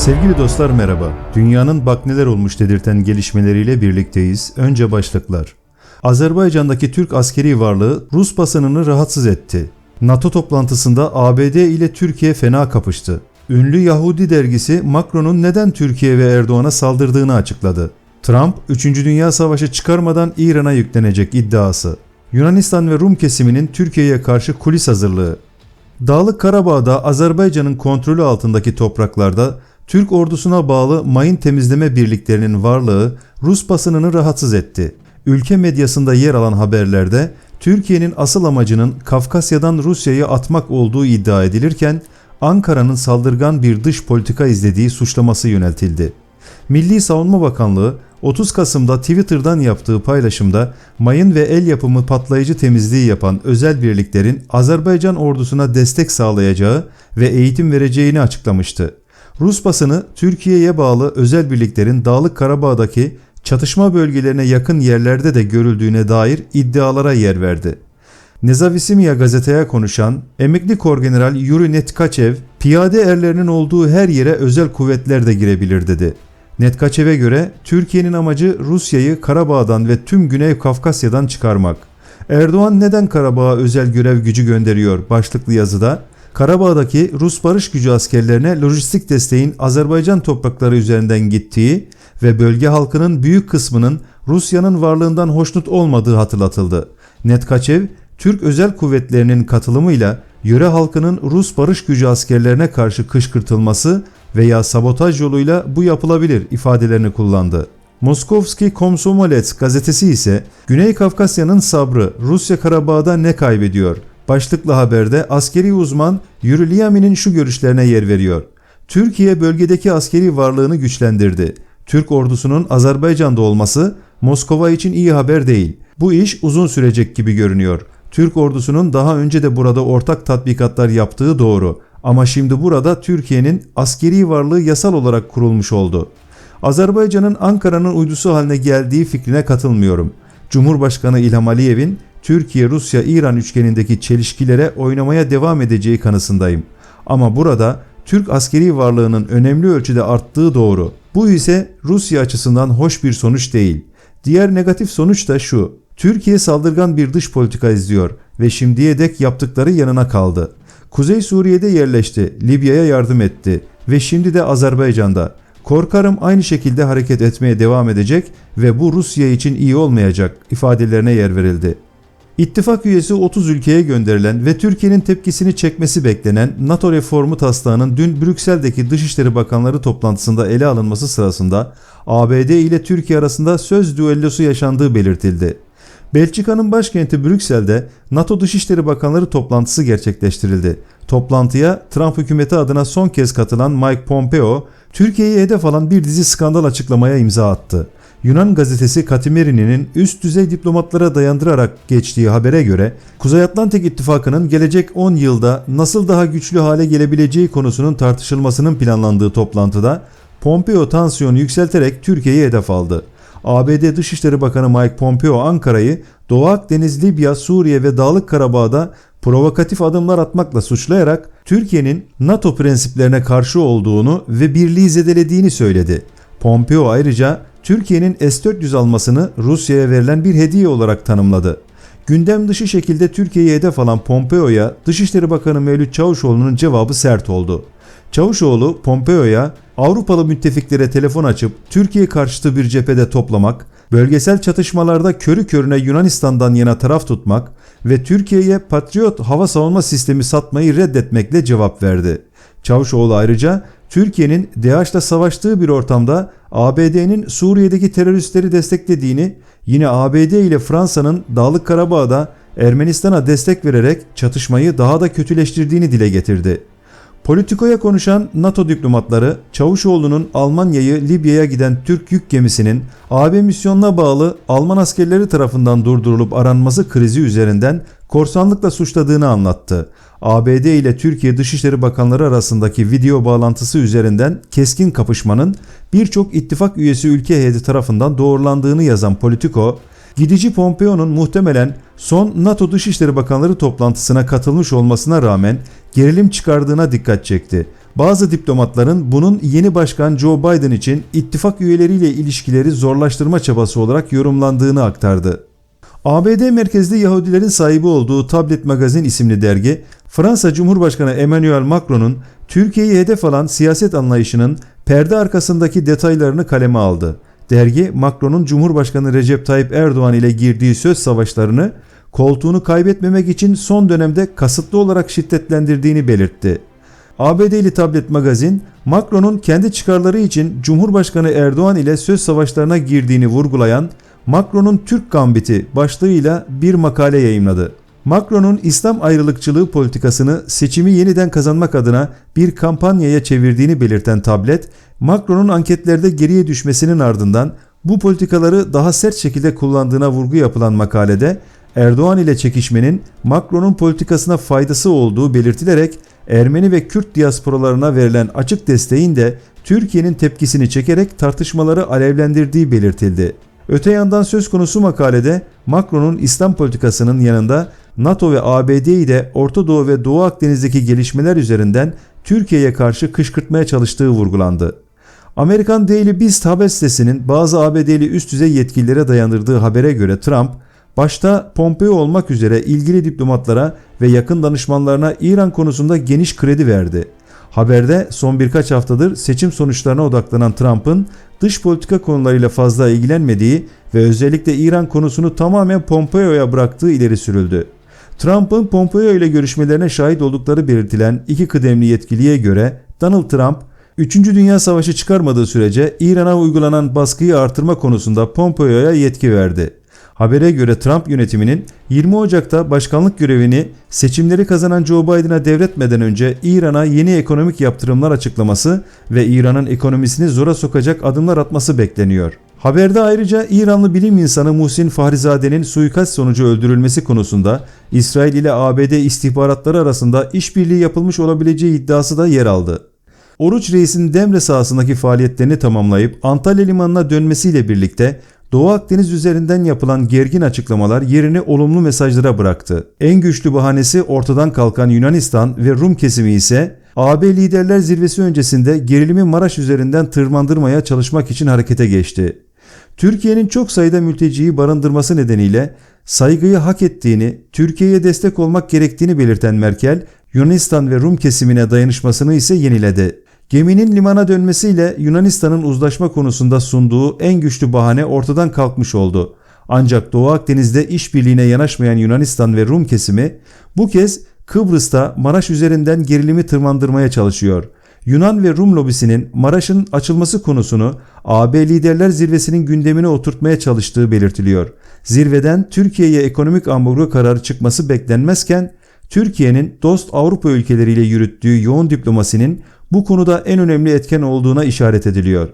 Sevgili dostlar merhaba. Dünyanın bak neler olmuş dedirten gelişmeleriyle birlikteyiz. Önce başlıklar. Azerbaycan'daki Türk askeri varlığı Rus basınını rahatsız etti. NATO toplantısında ABD ile Türkiye fena kapıştı. Ünlü Yahudi dergisi Macron'un neden Türkiye ve Erdoğan'a saldırdığını açıkladı. Trump, 3. Dünya Savaşı çıkarmadan İran'a yüklenecek iddiası. Yunanistan ve Rum kesiminin Türkiye'ye karşı kulis hazırlığı. Dağlık Karabağ'da Azerbaycan'ın kontrolü altındaki topraklarda Türk ordusuna bağlı mayın temizleme birliklerinin varlığı Rus basınını rahatsız etti. Ülke medyasında yer alan haberlerde Türkiye'nin asıl amacının Kafkasya'dan Rusya'yı atmak olduğu iddia edilirken Ankara'nın saldırgan bir dış politika izlediği suçlaması yöneltildi. Milli Savunma Bakanlığı 30 Kasım'da Twitter'dan yaptığı paylaşımda mayın ve el yapımı patlayıcı temizliği yapan özel birliklerin Azerbaycan ordusuna destek sağlayacağı ve eğitim vereceğini açıklamıştı. Rus basını Türkiye'ye bağlı özel birliklerin Dağlık Karabağ'daki çatışma bölgelerine yakın yerlerde de görüldüğüne dair iddialara yer verdi. Nezavisimya gazeteye konuşan emekli korgeneral Yuri Netkaçev, piyade erlerinin olduğu her yere özel kuvvetler de girebilir dedi. Netkaçev'e göre Türkiye'nin amacı Rusya'yı Karabağ'dan ve tüm Güney Kafkasya'dan çıkarmak. Erdoğan neden Karabağ'a özel görev gücü gönderiyor başlıklı yazıda Karabağ'daki Rus barış gücü askerlerine lojistik desteğin Azerbaycan toprakları üzerinden gittiği ve bölge halkının büyük kısmının Rusya'nın varlığından hoşnut olmadığı hatırlatıldı. Netkaçev, Türk özel kuvvetlerinin katılımıyla yöre halkının Rus barış gücü askerlerine karşı kışkırtılması veya sabotaj yoluyla bu yapılabilir ifadelerini kullandı. Moskovski Komsomolets gazetesi ise Güney Kafkasya'nın sabrı Rusya Karabağ'da ne kaybediyor? Başlıklı haberde askeri uzman Yuri Liamin'in şu görüşlerine yer veriyor. Türkiye bölgedeki askeri varlığını güçlendirdi. Türk ordusunun Azerbaycan'da olması Moskova için iyi haber değil. Bu iş uzun sürecek gibi görünüyor. Türk ordusunun daha önce de burada ortak tatbikatlar yaptığı doğru. Ama şimdi burada Türkiye'nin askeri varlığı yasal olarak kurulmuş oldu. Azerbaycan'ın Ankara'nın uydusu haline geldiği fikrine katılmıyorum. Cumhurbaşkanı İlham Aliyev'in Türkiye, Rusya, İran üçgenindeki çelişkilere oynamaya devam edeceği kanısındayım. Ama burada Türk askeri varlığının önemli ölçüde arttığı doğru. Bu ise Rusya açısından hoş bir sonuç değil. Diğer negatif sonuç da şu. Türkiye saldırgan bir dış politika izliyor ve şimdiye dek yaptıkları yanına kaldı. Kuzey Suriye'de yerleşti, Libya'ya yardım etti ve şimdi de Azerbaycan'da. Korkarım aynı şekilde hareket etmeye devam edecek ve bu Rusya için iyi olmayacak ifadelerine yer verildi. İttifak üyesi 30 ülkeye gönderilen ve Türkiye'nin tepkisini çekmesi beklenen NATO reformu taslağının dün Brüksel'deki Dışişleri Bakanları toplantısında ele alınması sırasında ABD ile Türkiye arasında söz düellosu yaşandığı belirtildi. Belçika'nın başkenti Brüksel'de NATO Dışişleri Bakanları toplantısı gerçekleştirildi. Toplantıya Trump hükümeti adına son kez katılan Mike Pompeo, Türkiye'yi hedef alan bir dizi skandal açıklamaya imza attı. Yunan gazetesi Katimeri'nin üst düzey diplomatlara dayandırarak geçtiği habere göre Kuzey Atlantik İttifakı'nın gelecek 10 yılda nasıl daha güçlü hale gelebileceği konusunun tartışılmasının planlandığı toplantıda Pompeo tansiyonu yükselterek Türkiye'yi hedef aldı. ABD Dışişleri Bakanı Mike Pompeo Ankara'yı Doğu Akdeniz, Libya, Suriye ve Dağlık Karabağ'da provokatif adımlar atmakla suçlayarak Türkiye'nin NATO prensiplerine karşı olduğunu ve birliği zedelediğini söyledi. Pompeo ayrıca Türkiye'nin S-400 almasını Rusya'ya verilen bir hediye olarak tanımladı. Gündem dışı şekilde Türkiye'yi hedef alan Pompeo'ya Dışişleri Bakanı Mevlüt Çavuşoğlu'nun cevabı sert oldu. Çavuşoğlu Pompeo'ya Avrupalı müttefiklere telefon açıp Türkiye karşıtı bir cephede toplamak, bölgesel çatışmalarda körü körüne Yunanistan'dan yana taraf tutmak ve Türkiye'ye Patriot hava savunma sistemi satmayı reddetmekle cevap verdi. Çavuşoğlu ayrıca Türkiye'nin DAEŞ'la savaştığı bir ortamda ABD'nin Suriye'deki teröristleri desteklediğini, yine ABD ile Fransa'nın Dağlık Karabağ'da Ermenistan'a destek vererek çatışmayı daha da kötüleştirdiğini dile getirdi. Politiko'ya konuşan NATO diplomatları Çavuşoğlu'nun Almanya'yı Libya'ya giden Türk yük gemisinin AB misyonuna bağlı Alman askerleri tarafından durdurulup aranması krizi üzerinden korsanlıkla suçladığını anlattı. ABD ile Türkiye Dışişleri Bakanları arasındaki video bağlantısı üzerinden keskin kapışmanın birçok ittifak üyesi ülke heyeti tarafından doğrulandığını yazan Politico, Gidici Pompeo'nun muhtemelen son NATO Dışişleri Bakanları toplantısına katılmış olmasına rağmen gerilim çıkardığına dikkat çekti. Bazı diplomatların bunun yeni başkan Joe Biden için ittifak üyeleriyle ilişkileri zorlaştırma çabası olarak yorumlandığını aktardı. ABD merkezli Yahudilerin sahibi olduğu Tablet Magazin isimli dergi, Fransa Cumhurbaşkanı Emmanuel Macron'un Türkiye'yi hedef alan siyaset anlayışının perde arkasındaki detaylarını kaleme aldı. Dergi, Macron'un Cumhurbaşkanı Recep Tayyip Erdoğan ile girdiği söz savaşlarını koltuğunu kaybetmemek için son dönemde kasıtlı olarak şiddetlendirdiğini belirtti. ABD'li Tablet Magazin, Macron'un kendi çıkarları için Cumhurbaşkanı Erdoğan ile söz savaşlarına girdiğini vurgulayan Macron'un Türk Gambiti başlığıyla bir makale yayımladı. Macron'un İslam ayrılıkçılığı politikasını seçimi yeniden kazanmak adına bir kampanyaya çevirdiğini belirten tablet, Macron'un anketlerde geriye düşmesinin ardından bu politikaları daha sert şekilde kullandığına vurgu yapılan makalede Erdoğan ile çekişmenin Macron'un politikasına faydası olduğu belirtilerek Ermeni ve Kürt diasporalarına verilen açık desteğin de Türkiye'nin tepkisini çekerek tartışmaları alevlendirdiği belirtildi. Öte yandan söz konusu makalede Macron'un İslam politikasının yanında NATO ve ABD'yi de Orta Doğu ve Doğu Akdeniz'deki gelişmeler üzerinden Türkiye'ye karşı kışkırtmaya çalıştığı vurgulandı. Amerikan Daily Beast haber sitesinin bazı ABD'li üst düzey yetkililere dayandırdığı habere göre Trump, başta Pompeo olmak üzere ilgili diplomatlara ve yakın danışmanlarına İran konusunda geniş kredi verdi. Haberde son birkaç haftadır seçim sonuçlarına odaklanan Trump'ın dış politika konularıyla fazla ilgilenmediği ve özellikle İran konusunu tamamen Pompeo'ya bıraktığı ileri sürüldü. Trump'ın Pompeo ile görüşmelerine şahit oldukları belirtilen iki kıdemli yetkiliye göre Donald Trump, 3. Dünya Savaşı çıkarmadığı sürece İran'a uygulanan baskıyı artırma konusunda Pompeo'ya yetki verdi. Habere göre Trump yönetiminin 20 Ocak'ta başkanlık görevini seçimleri kazanan Joe Biden'a devretmeden önce İran'a yeni ekonomik yaptırımlar açıklaması ve İran'ın ekonomisini zora sokacak adımlar atması bekleniyor. Haberde ayrıca İranlı bilim insanı Muhsin Fahrizade'nin suikast sonucu öldürülmesi konusunda İsrail ile ABD istihbaratları arasında işbirliği yapılmış olabileceği iddiası da yer aldı. Oruç Reis'in Demre sahasındaki faaliyetlerini tamamlayıp Antalya limanına dönmesiyle birlikte Doğu Akdeniz üzerinden yapılan gergin açıklamalar yerini olumlu mesajlara bıraktı. En güçlü bahanesi ortadan kalkan Yunanistan ve Rum kesimi ise AB Liderler Zirvesi öncesinde gerilimi Maraş üzerinden tırmandırmaya çalışmak için harekete geçti. Türkiye'nin çok sayıda mülteciyi barındırması nedeniyle saygıyı hak ettiğini, Türkiye'ye destek olmak gerektiğini belirten Merkel, Yunanistan ve Rum kesimine dayanışmasını ise yeniledi. Geminin limana dönmesiyle Yunanistan'ın uzlaşma konusunda sunduğu en güçlü bahane ortadan kalkmış oldu. Ancak Doğu Akdeniz'de işbirliğine yanaşmayan Yunanistan ve Rum kesimi bu kez Kıbrıs'ta Maraş üzerinden gerilimi tırmandırmaya çalışıyor. Yunan ve Rum lobisinin Maraş'ın açılması konusunu AB Liderler Zirvesi'nin gündemine oturtmaya çalıştığı belirtiliyor. Zirveden Türkiye'ye ekonomik ambargo kararı çıkması beklenmezken Türkiye'nin dost Avrupa ülkeleriyle yürüttüğü yoğun diplomasinin bu konuda en önemli etken olduğuna işaret ediliyor.